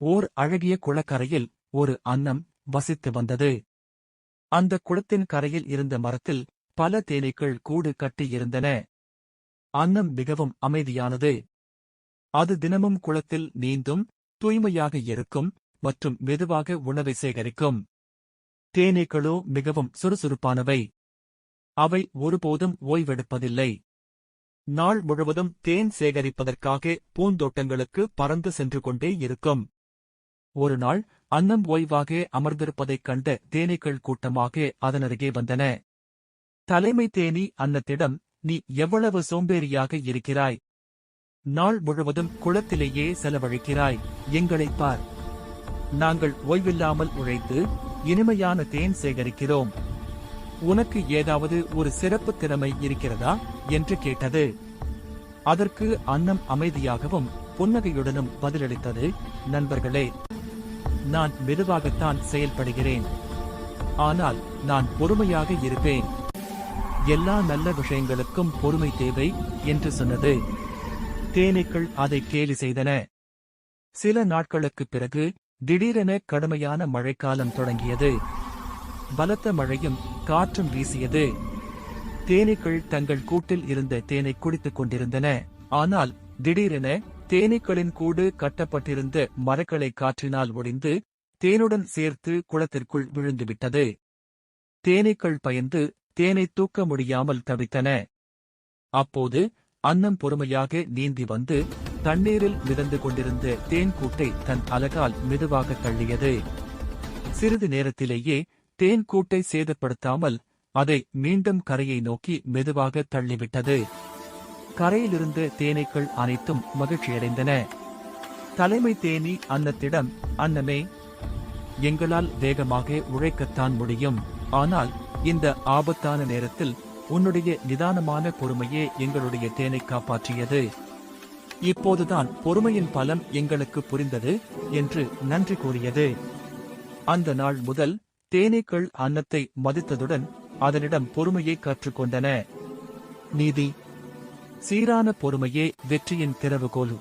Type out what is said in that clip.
ஓர் அழகிய குளக்கரையில் ஒரு அன்னம் வசித்து வந்தது. அந்த குளத்தின் கரையில் இருந்த மரத்தில் பல தேனீக்கள் கூடு கட்டியிருந்தன அன்னம் மிகவும் அமைதியானது. அது தினமும் குளத்தில் நீந்தும் தூய்மையாக இருக்கும் மற்றும் மெதுவாக உணவை சேகரிக்கும். தேனீக்களோ மிகவும் சுறுசுறுப்பானவை. அவை ஒருபோதும் ஓய்வெடுப்பதில்லை. நாள் முழுவதும் தேன் சேகரிப்பதற்காக பூந்தோட்டங்களுக்கு பறந்து சென்று கொண்டே இருக்கும். ஒரு நாள் அன்னம் ஓய்வாக அமர்ந்திருப்பதைக் கண்ட தேனீக்கள் கூட்டமாக அதனருகே வந்தன. தலைமை தேனி அன்னத்திடம் நீ எவ்வளவு சோம்பேறியாக இருக்கிறாய்? நாள் முழுவதும் குளத்திலேயே செலவழிக்கிறாய். எங்களைப் பார். நாங்கள் ஓய்வில்லாமல் உழைத்து இனிமையான தேன் சேகரிக்கிறோம். உனக்கு ஏதாவது ஒரு சிறப்பு திறமை இருக்கிறதா? என்று கேட்டது. அதற்கு அன்னம் அமைதியாகவும் புன்னகையுடனும் பதிலளித்தது நண்பர்களே நான் மெதுவாகத்தான் செயல்படுகிறேன். ஆனால் நான் பொறுமையாக இருப்பேன். எல்லா நல்ல விஷயங்களுக்கும் பொறுமை தேவை என்று சொன்னது. தேனீக்கள் அதை கேலி செய்தன. சில நாட்களுக்குப் பிறகு திடீரென கடுமையான மழைக்காலம் தொடங்கியது. பலத்த மழையும் காற்றும் வீசியது. தேனீக்கள் தங்கள் கூட்டில் இருந்த தேனை குடித்துக் கொண்டிருந்தன. ஆனால் திடீரென தேனீக்களின் கூடு கட்டப்பட்டிருந்த மரக்களை காற்றினால் ஒடிந்து தேனுடன் சேர்த்து குளத்திற்குள் விழுந்துவிட்டது. தேனீக்கள் பயந்து தேனை தூக்க முடியாமல் தவித்தன. அப்போது அன்னம் பொறுமையாக நீந்தி வந்து தண்ணீரில் மிதந்து கொண்டிருந்த தேன் கூட்டை தன் அலகால் மெதுவாக தள்ளியது. சிறிது நேரத்திலேயே தேன் கூட்டை சேதப்படுத்தாமல் அதை மீண்டும் கரையை நோக்கி மெதுவாக தள்ளிவிட்டது. கரையிலிருந்து தேனீக்கள் அனைத்தும் மகிழ்ச்சியடைந்தன. தலைமை தேனி அன்னத்திடம் அன்னமே எங்களால் வேகமாக உழைக்கத்தான் முடியும். ஆனால் இந்த ஆபத்தான நேரத்தில் உன்னுடைய நிதானமான பொறுமையே எங்களுடைய தேனை காப்பாற்றியது. இப்போதுதான் பொறுமையின் பலம் எங்களுக்கு புரிந்தது என்று நன்றி கூறியது. அந்த நாள் முதல் தேனீக்கள் அன்னத்தை மதித்ததுடன் அதனிடம் பொறுமையை கற்றுக்கொண்டன. நீதி சீரான பொறுமையே வெற்றியின் திறவுகோலு.